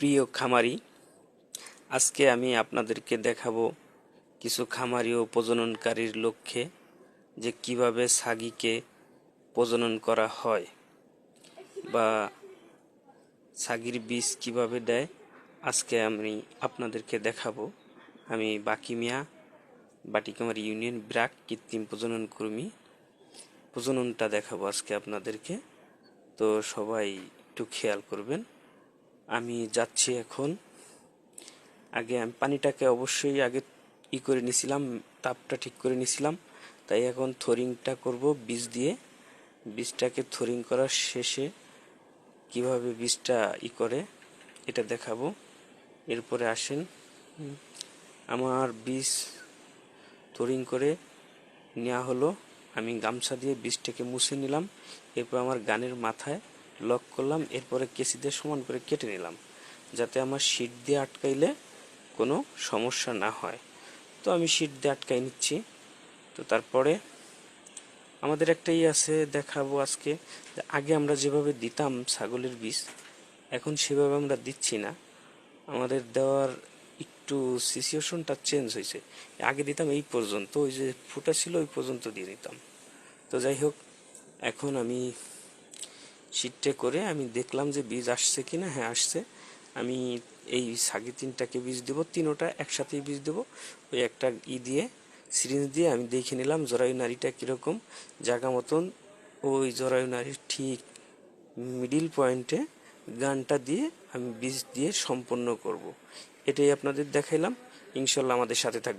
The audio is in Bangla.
প্রিয় খামারি, আজকে আমি আপনাদেরকে দেখাবো কিছু খামারি ও প্রজননকারীর লক্ষ্যে যে কীভাবে ছাগিকে প্রজনন করা হয় বা ছাগির বীজ কীভাবে দেয়, আজকে আমি আপনাদেরকে দেখাবো। আমি বাকি মিয়া, বাটিকামারি ইউনিয়ন, ব্রাক কৃত্রিম প্রজনন কর্মী। প্রজননটা দেখাবো আজকে আপনাদেরকে। তো সবাই একটু খেয়াল করবেন। আমি যাচ্ছি এখন। আগে আমি পানিটাকে অবশ্যই আগে ই করে নিছিলাম, তাপটা ঠিক করে নিছিলাম। তাই এখন থরিংটা করব বীজ দিয়ে। বীজটাকে থরিং করার শেষে কীভাবে বীজটা ই করে এটা দেখাবো। এরপরে আসেন। আমার বীজ থরিং করে নেওয়া হলো। আমি গামছা দিয়ে বীজটাকে মুছে নিলাম। এরপর আমার গানের মাথায় লক করলাম, এরপরে কেসি দিয়ে সমান করে কেটে নিলাম, যাতে আমার শীট দিয়ে আটকাইলে কোনো সমস্যা না হয়। তো আমি শীট দিয়ে আটকাই নিচ্ছি। তো তারপরে আমাদের একটা ই আছে, দেখাবো আজকে। আগে আমরা যেভাবে দিতাম ছাগলের বীজ, এখন সেভাবে আমরা দিচ্ছি না। আমাদের দেওয়ার একটু সিচুয়েশনটা চেঞ্জ হয়েছে। আগে দিতাম এই পর্যন্ত, ওই যে ফুটা ছিল, ওই পর্যন্ত দিয়ে দিতাম। তো যাই হোক, এখন আমি শীটটে করে আমি দেখলাম যে বীজ আসছে কি না হ্যাঁ আসছে। আমি এই সাগি তিনটাকে বীজ দেব, তিনোটা একসাথেই বীজ দেব। ওই একটা ই দিয়ে, সিরিঞ্জ দিয়ে আমি দেখে নিলাম জরায়ু নারীটা কীরকম। জায়গা মতন ওই জরায়ু নারীর ঠিক মিডিল পয়েন্টে গানটা দিয়ে আমি বীজ দিয়ে সম্পন্ন করব। এটাই আপনাদের দেখাইলাম। ইনশাল্লাহ আমাদের সাথে থাকবে